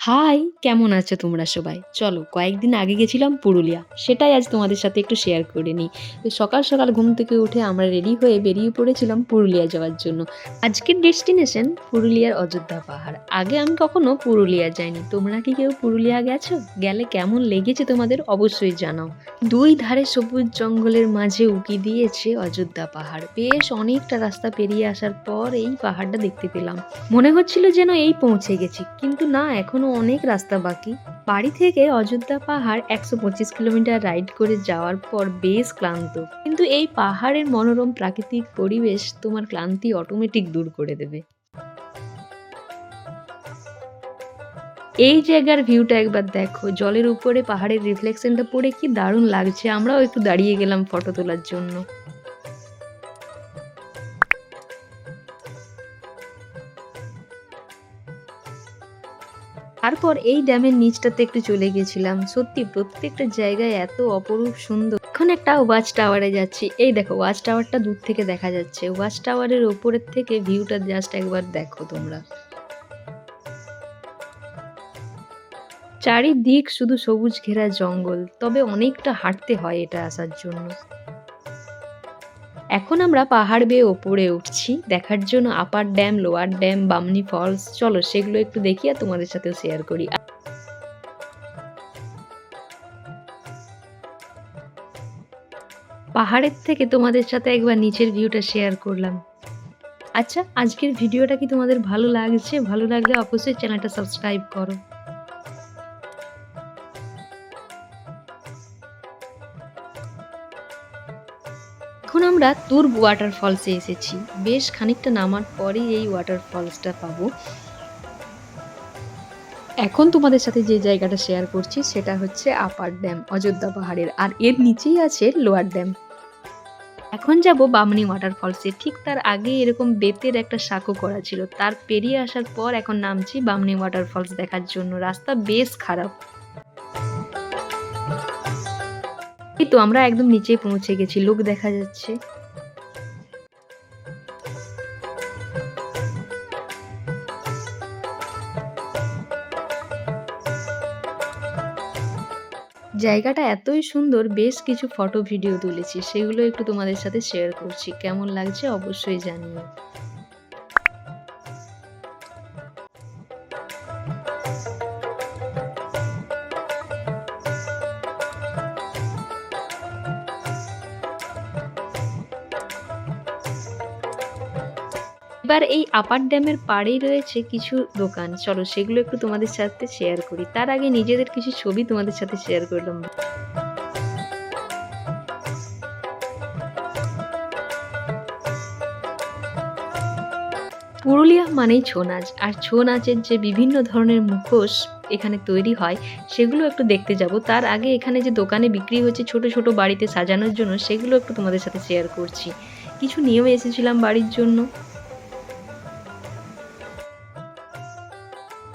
High, কেমন আছো তোমরা সবাই? চলো, কয়েকদিন আগে গেছিলাম পুরুলিয়া। সেটাই আজ তোমাদের সাথে একটু শেয়ার করে নিই। তো সকাল সকাল ঘুম থেকে উঠে আমরা রেডি হয়ে বেরিয়ে পড়েছিলাম পুরুলিয়া যাওয়ার জন্য। আজকের ডেস্টিনেশন পুরুলিয়ার অযোধ্যা পাহাড়। আগে আমি কখনো পুরুলিয়া যাইনি। তোমরা কি কেউ পুরুলিয়া গেছো? গেলে কেমন লেগেছে তোমাদের অবশ্যই জানাও। দুই ধারে সবুজ জঙ্গলের মাঝে উকি দিয়েছে অযোধ্যা পাহাড়। বেশ অনেকটা রাস্তা পেরিয়ে আসার পর এই পাহাড়টা দেখতে পেলাম। মনে হচ্ছিল যেন এই পৌঁছে গেছি। কিন্তু না, এখনও অনেক রাস্তা বাকি। বাড়ি থেকে অযোধ্যা পাহাড় একশো পঁচিশ কিলোমিটার রাইড করে যাওয়ার পর বেশ ক্লান্ত। কিন্তু এই পাহাড়ের মনোরম প্রাকৃতিক পরিবেশ তোমার ক্লান্তি অটোমেটিক দূর করে দেবে। এই জায়গার ভিউটা একবার দেখো। জলের উপরে পাহাড়ের রিফ্লেকশনটা পড়ে কি দারুণ লাগছে। আমরাও একটু দাঁড়িয়ে গেলাম ফটো তোলার জন্য। তারপর এই ড্যামের নিচটাতে একটু চলে গেছিলাম সত্যি প্রত্যেকটা জায়গায় এত অপরূপ সুন্দর। এখন একটা ওয়াচ টাওয়ারে যাচ্ছি। এই দেখো, ওয়াচ টাওয়ারটা দূর থেকে দেখা যাচ্ছে। ওয়াচ টাওয়ারের ওপরের থেকে ভিউটা জাস্ট একবার দেখো তোমরা। চারিদিক শুধু সবুজ ঘেরা জঙ্গল, তবে অনেকটা হাঁটতে হয় এটা আসার জন্য। এখন আমরা পাহাড় বেয়ে ওপরে উঠছি, দেখার জন্য upper dam, lower dam, Bamni falls, চলো সেগুলো একটু দেখি আর তোমাদের সাথেও শেয়ার করি। পাহাড়ের থেকে তোমাদের সাথে একবার নিচের ভিউটা শেয়ার করলাম। আচ্ছা আজকের ভিডিওটা কি তোমাদের ভালো লাগছে? ভালো লাগলে অবশ্যই চ্যানেলটা সাবস্ক্রাইব করো। আমরা তুর্গ ওয়াটারফলসে এসেছি। বেশ খানিকটা নামার পরেই এই ওয়াটারফলসটা পাবো। এখন তোমাদের সাথে যে জায়গাটা শেয়ার করছি, সেটা হচ্ছে আপার ড্যাম অযোধ্যা পাহাড়ের। আর এর নিচেই আছে লোয়ার ড্যাম এখন যাব বামনি ওয়াটারফলসে ঠিক তার আগে এরকম বেতের একটা সাঁকো করা ছিল। তার পেরিয়ে আসার পর এখন নামছি বামনি ওয়াটারফলস দেখার জন্য। রাস্তা বেশ খারাপ। এই তো আমরা একদম নিচে পৌঁছে গেছি, লোক দেখা যাচ্ছে। জায়গাটা এতই সুন্দর, বেশ কিছু ফটো ভিডিও তুলেছি, সেগুলো একটু তোমাদের সাথে শেয়ার করছি, কেমন লাগছে অবশ্যই জানিও। এবার এই আপার ড্যামের পাড়েই রয়েছে কিছু দোকান। চলো সেগুলো একটু তোমাদের সাথে শেয়ার করি। তার আগে নিজেদের কিছু ছবি তোমাদের সাথে শেয়ার করলাম। পুরুলিয়া মানেই ছৌ নাচ। আর ছৌ নাচের যে বিভিন্ন ধরনের মুখোশ এখানে তৈরি হয়, সেগুলো একটু দেখতে যাব। তার আগে এখানে যে দোকানে বিক্রি হচ্ছে ছোট ছোট বাড়িতে সাজানোর জন্য, সেগুলো একটু তোমাদের সাথে শেয়ার করছি। কিছু নিয়েও এসেছিলাম বাড়ির জন্য।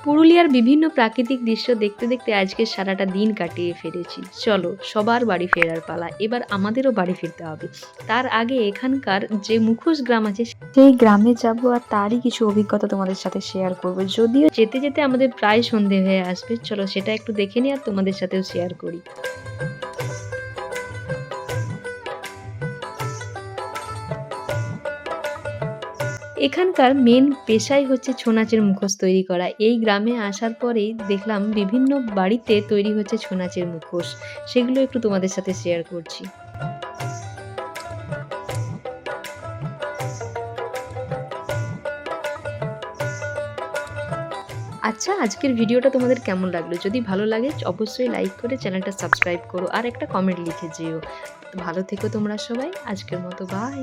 পুরুলিয়ার বিভিন্ন প্রাকৃতিক দৃশ্য দেখতে দেখতে আজকে সারাটা দিন কাটিয়ে ফেলেছি। চলো, সবার বাড়ি ফেরার পালা। এবার আমাদেরও বাড়ি ফিরতে হবে। তার আগে এখানকার যে মুখোশ গ্রাম আছে, সেই গ্রামে যাব আর তারই কিছু অভিজ্ঞতা তোমাদের সাথে শেয়ার করব। যদিও যেতে যেতে আমাদের প্রায় সন্ধে হয়ে আসবে, চলো সেটা একটু দেখে নিই আর তোমাদের সাথেও শেয়ার করি। এখানকার মেন পেশাই হচ্ছে ছৌ নাচের মুখোশ তৈরি করা। এই গ্রামে আসার পরেই দেখলাম বিভিন্ন বাড়িতে তৈরি হচ্ছে ছৌ নাচের মুখোশ। সেগুলো একটু তোমাদের সাথে শেয়ার করছি। আচ্ছা আজকের ভিডিওটা তোমাদের কেমন লাগল? যদি ভালো লাগে, অবশ্যই লাইক করে চ্যানেলটা সাবস্ক্রাইব করো। আর একটা কমেন্ট লিখে যেও। ভালো থেকো তোমরা সবাই। আজকের মতো বাই